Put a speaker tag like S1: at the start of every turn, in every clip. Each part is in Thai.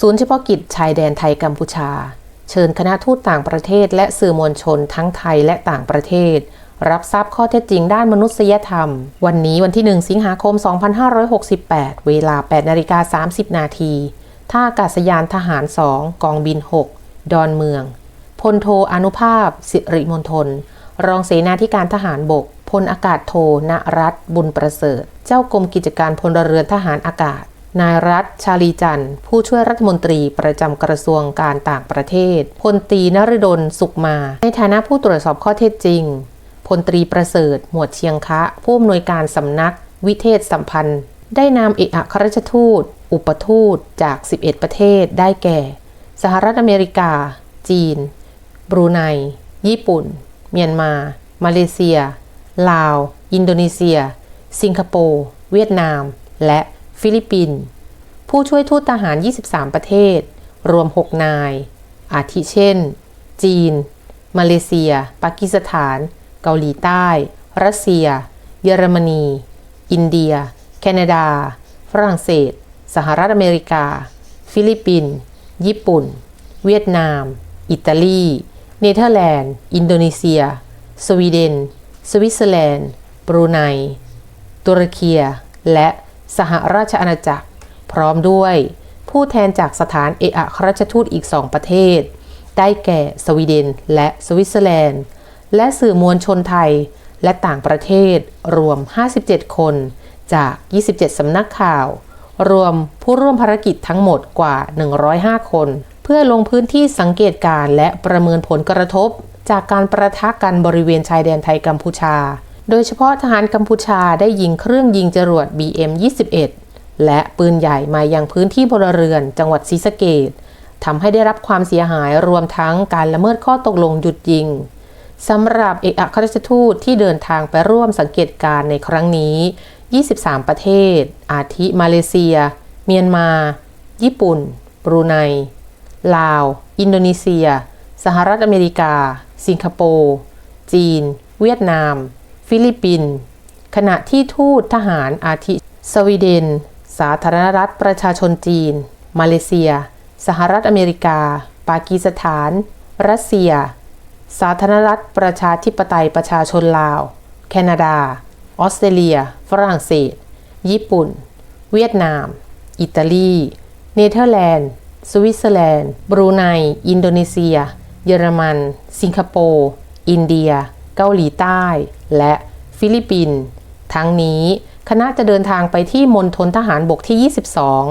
S1: ศูนย์เฉพาะกิจชายแดนไทยกัมพูชา เชิญคณะทูตต่างประเทศ และสื่อมวลชนทั้งไทยและต่างประเทศ รับทราบข้อเท็จจริงด้านมนุษยธรรม วันนี้วันที่ 1 สิงหาคม 2568 เวลา 8 นาฬิกา 30 นาทีท่าอากาศยานทหาร 2 กองบิน 6 ดอนเมือง พลโทอนุภาพ สิริมณฑลรองเสนาธิการทหารบก พลอากาศโทณรัตน์บุญประเสริฐ เจ้ากรมกิจการพลเรือนทหารอากาศ นายรัฐชาลีจันทร์ ผู้ช่วยรัฐมนตรีประจำกระทรวงการต่างประเทศ พลตรีนฤดลสุขมา ในฐานะผู้ตรวจสอบข้อเท็จจริง พลตรีประเสริฐ หมวดเชียงคะ ผู้อำนวยการสำนัก วิเทศสัมพันธ์ ได้นำเอกอัครราชทูต อุปทูตจาก 11 ประเทศได้แก่ สหรัฐอเมริกา จีน บรูไน ญี่ปุ่น เมียนมา มาเลเซีย ลาว อินโดนีเซีย สิงคโปร์ เวียดนาม และ ฟิลิปปินส์ผู้ช่วยทูตทหาร 23 ประเทศ รวม 6 นาย อาทิเช่น จีน มาเลเซีย ปากีสถาน เกาหลีใต้ รัสเซีย เยอรมนี อินเดีย แคนาดา ฝรั่งเศส สหรัฐอเมริกา ฟิลิปปินส์ ญี่ปุ่น เวียดนาม อิตาลี เนเธอร์แลนด์ อินโดนีเซีย สวีเดน สวิตเซอร์แลนด์ บรูไน ตุรกีและ สหราชอาณาจักร พร้อมด้วย ผู้แทนจากสถานเอกอัครราชทูตอีกสองประเทศ ได้แก่สวีเดนและสวิตเซอร์แลนด์ และสื่อมวลชนไทยและต่างประเทศรวม 57 คนจาก 27 สำนักข่าว รวมผู้ร่วมภารกิจทั้งหมดกว่า 105 คน เพื่อลงพื้นที่สังเกตการณ์และประเมินผลกระทบ จากการประทะกันบริเวณชายแดนไทยกัมพูชา โดยเฉพาะทหารกัมพูชาได้ยิงเครื่องยิงจรวด BM-21 และปืนใหญ่มายังพื้นที่พลเรือนจังหวัดศรีสะเกดทำให้ได้รับความเสียหายรวมทั้งการละเมิดข้อตกลงหยุดยิงสำหรับเอกอัครราชทูตที่เดินทางไปร่วมสังเกตการณ์ในครั้งนี้ 23 ประเทศ อาทิ มาเลเซีย เมียนมา ญี่ปุ่น บรูไน ลาว อินโดนีเซีย สหรัฐอเมริกา สิงคโปร์ จีน เวียดนาม ฟิลิปปินส์ขณะที่ทูตทหารอาทิ สวีเดน สาธารณรัฐประชาชนจีน มาเลเซีย สหรัฐอเมริกา ปากีสถาน รัสเซีย สาธารณรัฐประชาธิปไตยประชาชนลาว แคนาดา ออสเตรเลีย ฝรั่งเศส ญี่ปุ่น เวียดนาม อิตาลี เนเธอร์แลนด์ สวิตเซอร์แลนด์ บรูไน อินโดนีเซีย เยอรมัน สิงคโปร์ อินเดีย เกาหลีใต้ และฟิลิปปินส์ทั้งนี้คณะจะเดินทางไปที่มณฑลทหารบกที่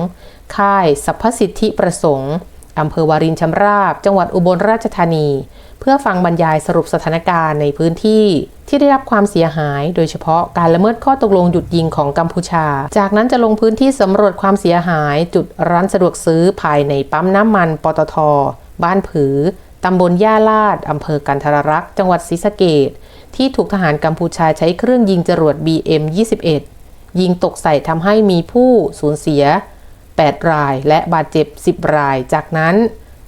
S1: 22 ค่ายสัพพสิทธิประสงค์อำเภอวารินชำราบ จังหวัดอุบลราชธานี เพื่อฟังบรรยายสรุปสถานการณ์ในพื้นที่ที่ได้รับความเสียหาย โดยเฉพาะการละเมิดข้อตกลงหยุดยิงของกัมพูชา จากนั้นจะลงพื้นที่สำรวจความเสียหาย จุดร้านสะดวกซื้อภายในปั๊มน้ำมันปตท บ้านผือ ตำบลย่าลาดอำเภอกันทรรักษ์ จังหวัดศรีสะเกดที่ถูกทหารกัมพูชาใช้เครื่องยิงจรวด BM-21 ยิงตกใส่ทำให้มีผู้สูญเสีย 8 รายและบาดเจ็บ 10 ราย จากนั้น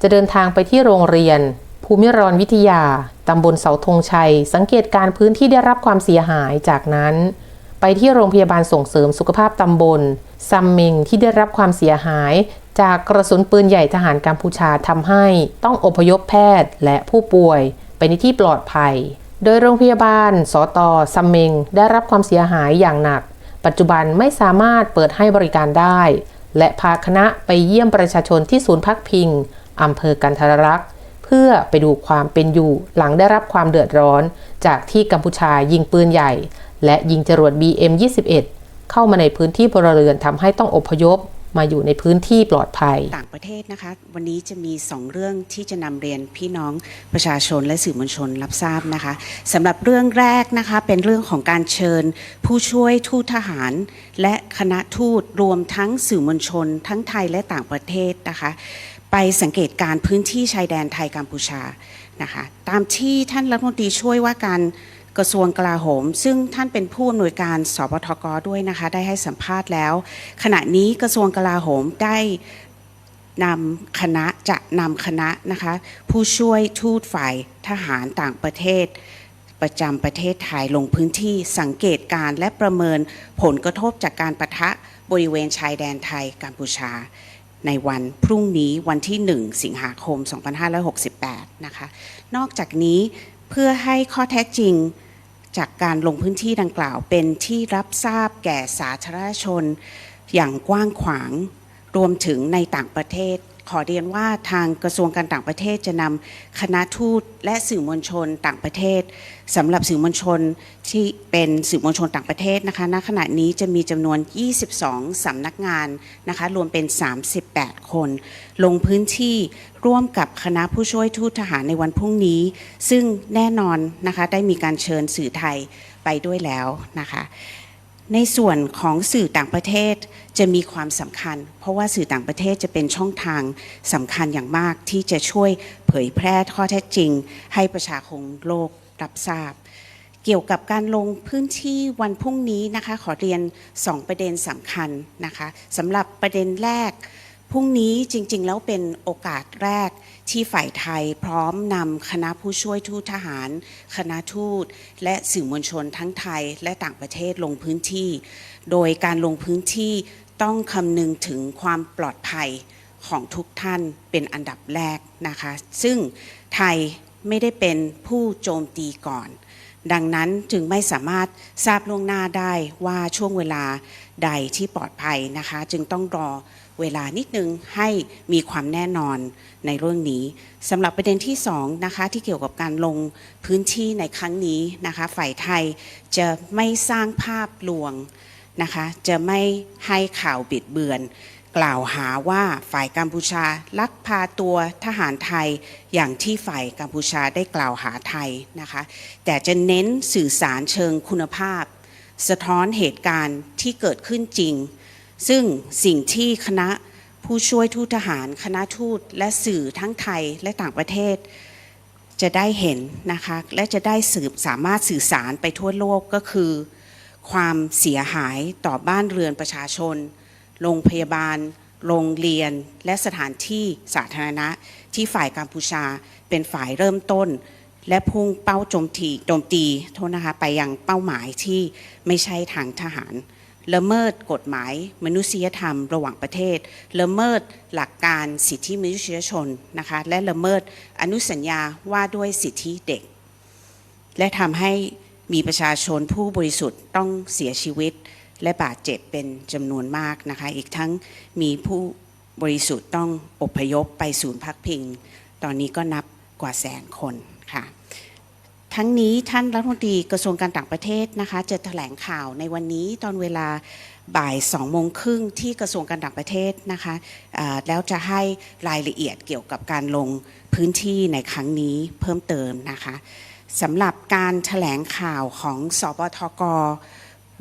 S1: จะเดินทางไปที่โรงเรียน ภูมิรอนวิทยา ตำบลเสาธงชัย สังเกตการพื้นที่ได้รับความเสียหายจากนั้น ไปที่โรงพยาบาลส่งเสริมสุขภาพตำบลซัมเมงที่ได้รับความเสียหาย จากกระสุนปืนใหญ่ทหารกัมพูชาทำให้ต้องอพยพแพทย์และผู้ป่วยไปในที่ปลอดภัย โดยโรงพยาบาล สตซัมเมงได้รับความเสียหายอย่างหนัก ปัจจุบันไม่สามารถเปิดให้บริการได้ และพาคณะไปเยี่ยมประชาชนที่ศูนย์พักพิงอำเภอกันทรรักษ์เพื่อไปดูความเป็นอยู่หลังได้รับความเดือดร้อน จากที่กัมพูชายิงปืนใหญ่ และยิงจรวด BM-21 เข้ามาในพื้นที่พลเรือนทำให้ต้องอพยพ มาอยู่ในพื้นที่ปลอดภัย
S2: ต่างประเทศนะคะ วันนี้จะมี 2 เรื่องที่จะนำเรียนพี่น้องประชาชนและสื่อมวลชนรับทราบนะคะสำหรับเรื่องแรกนะคะเป็นเรื่องของการเชิญ ผู้ช่วยทูตทหาร และคณะทูตรวมทั้งสื่อมวลชน ทั้งไทยและต่างประเทศนะคะไปสังเกตการพื้นที่ชายแดนไทยกัมพูชานะคะตามที่ท่านรัฐมนตรีช่วยว่าการ กระทรวงกลาโหม ซึ่งท่านเป็นผู้อำนวยการสปทกด้วยนะคะ ได้ให้สัมภาษณ์แล้ว ขณะนี้กระทรวงกลาโหมได้นำคณะจะนำคณะนะคะ ผู้ช่วยทูตฝ่ายทหารต่างประเทศ ประจำประเทศไทยลงพื้นที่สังเกตการณ์และประเมินผลกระทบจากการประทะบริเวณชายแดนไทยกัมพูชา ในวันพรุ่งนี้วันที่ 1 สิงหาคม 2568 นะคะ นอกจากนี้เพื่อให้ข้อเท็จจริง จากการลงพื้นที่ดังกล่าว เป็นที่รับทราบแก่สาธารณชนอย่างกว้างขวาง รวมถึงในต่างประเทศ ขอเรียนว่าทางกระทรวงการต่างประเทศจะนำคณะทูตและสื่อมวลชนต่างประเทศสำหรับสื่อมวลชนที่เป็นสื่อมวลชนต่างประเทศนะคะณขณะนี้จะมีจำนวน 22 สำนักงานนะคะรวมเป็น 38 คน ลงพื้นที่ร่วมกับคณะผู้ช่วยทูตทหารในวันพรุ่งนี้ ซึ่งแน่นอนนะคะได้มีการเชิญสื่อไทยไปด้วยแล้วนะคะ ในส่วนของสื่อต่างประเทศจะมีความสำคัญ เพราะว่าสื่อต่างประเทศจะเป็นช่องทางสำคัญอย่างมากที่จะช่วยเผยแพร่ข้อเท็จจริง ให้ประชาคมโลกรับทราบ เกี่ยวกับการลงพื้นที่วันพรุ่งนี้นะคะ ขอเรียน 2 ประเด็นสำคัญนะคะสำหรับประเด็นแรก พรุ่งนี้จริง ๆ แล้วเป็นโอกาสแรกที่ฝ่ายไทยพร้อมนำคณะผู้ช่วยทูตทหาร คณะทูต และสื่อมวลชนทั้งไทยและต่างประเทศลงพื้นที่ โดยการลงพื้นที่ต้องคำนึงถึงความปลอดภัยของทุกท่านเป็นอันดับแรกนะคะ ซึ่งไทยไม่ได้เป็นผู้โจมตีก่อน ดังนั้นจึงไม่สามารถทราบล่วงหน้าได้ว่าช่วงเวลาใดที่ปลอดภัยนะคะ จึงต้องรอ เวลานิดนึงให้มีความแน่นอนในเรื่องนี้สำหรับประเด็นที่สองนะคะที่เกี่ยวกับการลงพื้นที่ในครั้งนี้นะคะ ฝ่ายไทยจะไม่สร้างภาพลวงนะคะจะไม่ให้ข่าวบิดเบือน กล่าวหาว่าฝ่ายกัมพูชาลักพาตัวทหารไทยอย่างที่ฝ่ายกัมพูชาได้กล่าวหาไทยนะคะ แต่จะเน้นสื่อสารเชิงคุณภาพ สะท้อนเหตุการณ์ที่เกิดขึ้นจริง ซึ่งสิ่งที่คณะผู้ช่วยทูตทหาร คณะทูตและสื่อทั้งไทยและต่างประเทศ จะได้เห็นนะคะและจะได้สืบสามารถสื่อสารไปทั่วโลกก็คือ ความเสียหายต่อบ้านเรือนประชาชน โรงพยาบาล โรงเรียน และสถานที่สาธารณะ ที่ฝ่ายกัมพูชาเป็นฝ่ายเริ่มต้น และพุ่งเป้าโจมตีโจมตีโทษนะคะไปยังเป้าหมายที่ไม่ใช่ทางทหาร ละเมิดกฎหมายมนุษยธรรมระหว่างประเทศ ละเมิดหลักการสิทธิมนุษยชนนะคะและละเมิดอนุสัญญาว่าด้วยสิทธิเด็ก และทำให้มีประชาชนผู้บริสุทธิ์ต้องเสียชีวิต และบาดเจ็บเป็นจำนวนมากนะคะอีกทั้งมีผู้บริสุทธิ์ต้องอพยพไปศูนย์พักพิง ตอนนี้ก็นับกว่าแสนคนค่ะ ทั้งนี้ท่านรัฐมนตรีกระทรวงการต่างประเทศนะคะจะแถลงข่าวในวันนี้ตอนเวลาบ่ายสองโมงครึ่งที่กระทรวงการต่างประเทศนะคะแล้วจะให้รายละเอียดเกี่ยวกับการลงพื้นที่ในครั้งนี้เพิ่มเติมนะคะสำหรับการแถลงข่าวของสปทก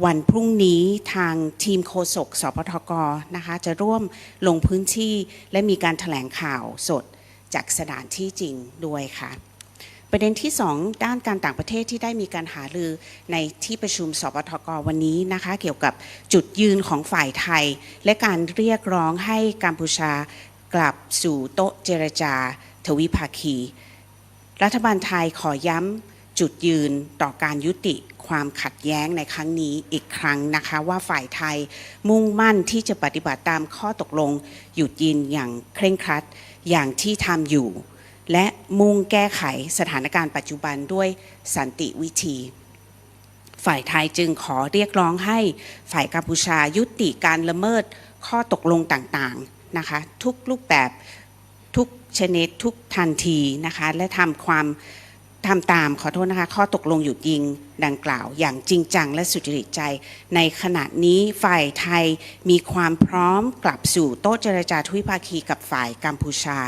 S2: วันพรุ่งนี้ทางทีมโฆษกสปทกนะคะจะร่วมลงพื้นที่และมีการแถลงข่าวสดจากสถานที่จริงด้วยค่ะ ประเด็นที่ 2 ด้านการต่างประเทศที่ได้มีการหารือในที่ประชุมสปทกวันนี้นะคะ เกี่ยวกับจุดยืนของฝ่ายไทย และการเรียกร้องให้กัมพูชากลับสู่โต๊ะเจรจา ทวิภาคี รัฐบาลไทยขอย้ำจุดยืนต่อการยุติความขัดแย้งในครั้งนี้อีกครั้งนะคะว่าฝ่ายไทยมุ่งมั่นที่จะปฏิบัติตามข้อตกลง หยุดยิงอย่างเคร่งครัดอย่างที่ทำอยู่ และมุ่งแก้ไขสถานการณ์ปัจจุบันด้วยสันติวิธี ฝ่ายไทยจึงขอเรียกร้องให้ฝ่ายกัมพูชายุติการละเมิดข้อตกลงต่างๆนะคะทุกรูปแบบทุกชนิดทุกทันทีนะคะและทำความทำตามขอโทษนะคะข้อตกลงหยุดยิงดังกล่าว อย่างจริงจังและสุจริตใจ ในขณะนี้ฝ่ายไทยมีความพร้อมกลับสู่โต๊ะเจรจาทวิภาคีกับฝ่ายกัมพูชา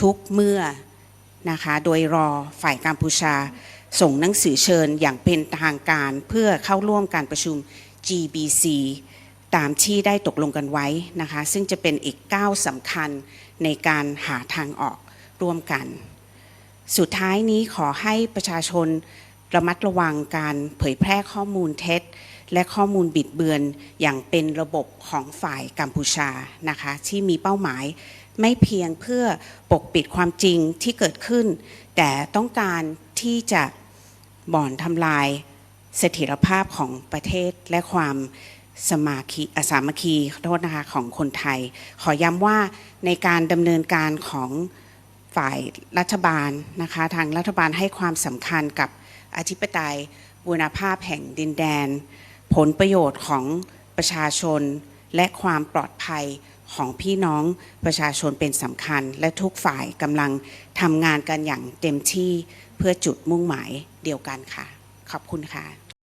S2: ทุกเมื่อนะคะโดยรอฝ่ายกัมพูชา ส่งหนังสือเชิญอย่างเป็นทางการเพื่อเข้าร่วมการประชุม GBC ตามที่ได้ตกลงกันไว้นะคะซึ่งจะเป็นอีกก้าวสำคัญในการหาทางออกร่วมกัน สุดท้ายนี้ขอให้ประชาชนระมัดระวังการเผยแพร่ข้อมูลเท็จ และข้อมูลบิดเบือนอย่างเป็นระบบของฝ่ายกัมพูชานะคะที่มีเป้าหมาย ไม่เพียงเพื่อปกปิดความจริงที่เกิดขึ้น แต่ต้องการที่จะบ่อนทำลายเสถียรภาพของประเทศและความสมาคีอสามัคคีโทษนะคะของคนไทย ขอย้ำว่าในการดำเนินการของฝ่ายรัฐบาลนะคะทางรัฐบาลให้ความสำคัญกับอธิปไตยบูรณภาพแห่งดินแดน ผลประโยชน์ของประชาชนและความปลอดภัย ของพี่น้องประชาชนเป็นสำคัญ และทุกฝ่ายกำลังทำงานกันอย่างเต็มที่เพื่อจุดมุ่งหมายเดียวกันค่ะ ขอบคุณค่ะ